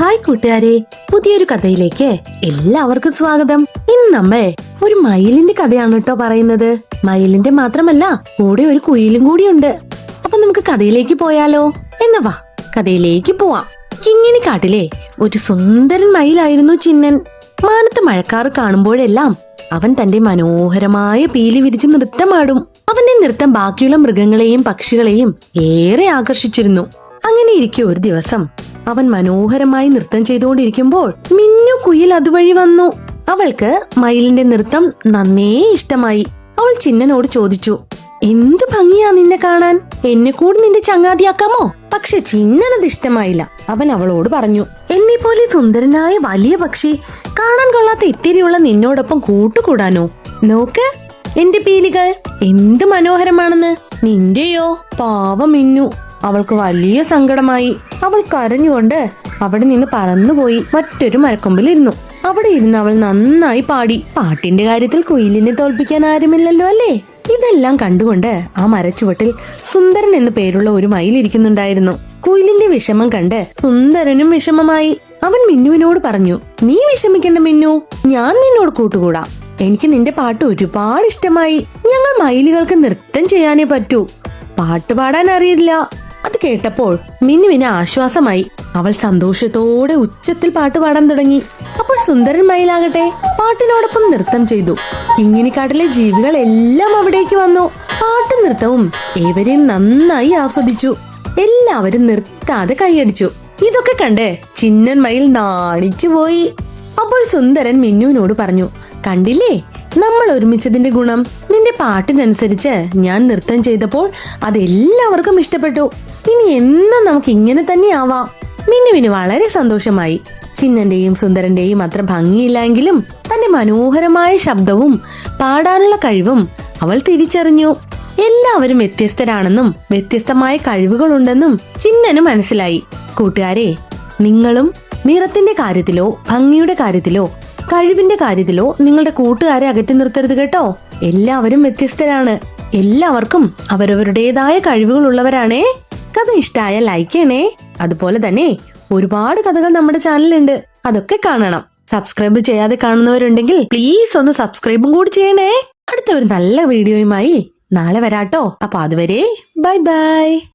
Hi കൂട്ടുകാരെ പുതിയൊരു കഥയിലേക്ക് എല്ലാവർക്കും സ്വാഗതം. ഇന്ന് നമ്മൾ ഒരു മയിലിന്റെ കഥയാണ് കേട്ടോ പറയുന്നത്. മയിലിന്റെ മാത്രമല്ല കൂടെ ഒരു കുയിലും കൂടിയുണ്ട് അപ്പൊ നമുക്ക് കഥയിലേക്ക് പോയാലോ? എന്നാ വാ കഥയിലേക്ക് പോവാം. കിങ്ങിണിക്കാട്ടിലെ ഒരു സുന്ദരൻ മയിലായിരുന്നു ചിന്നൻ. മാനത്ത് മഴക്കാർ കാണുമ്പോഴെല്ലാം അവൻ തന്റെ മനോഹരമായ പീലി വിരിച്ച് നൃത്തമാടും. അവന്റെ നൃത്തം ബാക്കിയുള്ള മൃഗങ്ങളെയും പക്ഷികളെയും ഏറെ ആകർഷിച്ചിരുന്നു. അങ്ങനെ ഇരിക്കെ ഒരു ദിവസം അവൻ മനോഹരമായി നൃത്തം ചെയ്തുകൊണ്ടിരിക്കുമ്പോൾ മിന്നു കുയിൽ അതുവഴി വന്നു. അവൾക്ക് മയിലിന്റെ നൃത്തം നന്നേ ഇഷ്ടമായി. അവൾ ചിന്നനോട് ചോദിച്ചു എന്ത് ഭംഗിയാ നിന്നെ കാണാൻ? എന്നെ കൂടി നിന്റെ ചങ്ങാതിയാക്കാമോ? പക്ഷെ ചിന്നനത് ഇഷ്ടമായില്ല. അവൻ അവളോട് പറഞ്ഞു എന്നെ പോലെ സുന്ദരനായ വലിയ പക്ഷി കാണാൻ കൊള്ളാത്ത ഇത്തിരിയുള്ള നിന്നോടൊപ്പം കൂട്ടുകൂടാനോ? നോക്ക് എന്റെ പീലികൾ എന്ത് മനോഹരമാണെന്ന്. നിന്റെയോ? പാവം മിന്നു. അവൾക്ക് വലിയ സങ്കടമായി. അവൾ കരഞ്ഞുകൊണ്ട് അവിടെ നിന്ന് പറന്നുപോയി. മറ്റൊരു മരക്കൊമ്പിൽ ഇരുന്നു അവിടെ ഇരുന്ന് അവൾ നന്നായി പാടി. പാട്ടിന്റെ കാര്യത്തിൽ കുയിലിനെ തോൽപ്പിക്കാൻ ആരുമില്ലല്ലോ അല്ലേ? ഇതെല്ലാം കണ്ടുകൊണ്ട് ആ മരച്ചുവട്ടിൽ സുന്ദരൻ എന്നു പേരുള്ള ഒരു മയിൽ ഇരിക്കുന്നുണ്ടായിരുന്നു. കുയിലിന്റെ വിഷമം കണ്ട് സുന്ദരനും വിഷമമായി. അവൻ മിന്നുവിനോട് പറഞ്ഞു നീ വിഷമിക്കേണ്ട മിന്നു. ഞാൻ നിന്നോട് കൂട്ടുകൂടാം. എനിക്ക് നിന്റെ പാട്ട് ഒരുപാട് ഇഷ്ടമായി. ഞങ്ങൾ മയിലുകൾക്ക് നൃത്തം ചെയ്യാനേ പറ്റൂ. പാട്ട് പാടാൻ അറിയില്ല. കേട്ടപ്പോൾ മിന്നുവിന് ആശ്വാസമായി. അവൾ സന്തോഷത്തോടെ ഉച്ചത്തിൽ പാട്ട് പാടാൻ തുടങ്ങി. അപ്പോൾ സുന്ദരൻ മയിലാകട്ടെ പാട്ടിനോടൊപ്പം നൃത്തം ചെയ്തു. കിങ്ങിനിക്കാട്ടിലെ ജീവികൾ എല്ലാം അവിടേക്ക് വന്നു. പാട്ടും നൃത്തവും ഏവരെയും നന്നായി ആസ്വദിച്ചു. എല്ലാവരും നിർത്താതെ കൈയടിച്ചു. ഇതൊക്കെ കണ്ട് ചിന്നൻ മയിൽ നാണിച്ചു പോയി. അപ്പോൾ സുന്ദരൻ മിന്നുവിനോട് പറഞ്ഞു കണ്ടില്ലേ? നമ്മൾ ഒരുമിച്ചതിന്റെ ഗുണം. നിന്റെ പാട്ടിനനുസരിച്ച് ഞാൻ നൃത്തം ചെയ്തപ്പോൾ അതെല്ലാവർക്കും ഇഷ്ടപ്പെട്ടു. ഇനി എന്നും നമുക്ക് ഇങ്ങനെ തന്നെ ആവാം. മിന്നുവിന് വളരെ സന്തോഷമായി. ചിന്നന്റെയും സുന്ദരന്റെയും അത്ര ഭംഗിയില്ലെങ്കിലും തന്റെ മനോഹരമായ ശബ്ദവും പാടാനുള്ള കഴിവും അവൾ തിരിച്ചറിഞ്ഞു. എല്ലാവരും വ്യത്യസ്തരാണെന്നും വ്യത്യസ്തമായ കഴിവുകളുണ്ടെന്നും ചിന്നന് മനസ്സിലായി. കൂട്ടുകാരെ നിങ്ങളും നിറത്തിന്റെ കാര്യത്തിലോ ഭംഗിയുടെ കാര്യത്തിലോ കഴിവിന്റെ കാര്യത്തിലോ നിങ്ങളുടെ കൂട്ടുകാരെ അകറ്റി നിർത്തരുത് കേട്ടോ. എല്ലാവരും വ്യത്യസ്തരാണ്. എല്ലാവർക്കും അവരവരുടേതായ കഴിവുകളുള്ളവരാണേ കഥ ഇഷ്ടായ ലൈക്ക് ചെയ്യണേ. അതുപോലെ തന്നെ ഒരുപാട് കഥകൾ നമ്മുടെ ചാനലിലുണ്ട്. അതൊക്കെ കാണണം. സബ്സ്ക്രൈബ് ചെയ്യാതെ കാണുന്നവരുണ്ടെങ്കിൽ പ്ലീസ് ഒന്ന് സബ്സ്ക്രൈബും കൂടി ചെയ്യണേ. അടുത്ത ഒരു നല്ല വീഡിയോയുമായി നാളെ വരാട്ടോ. അപ്പൊ അതുവരെ ബൈ ബൈ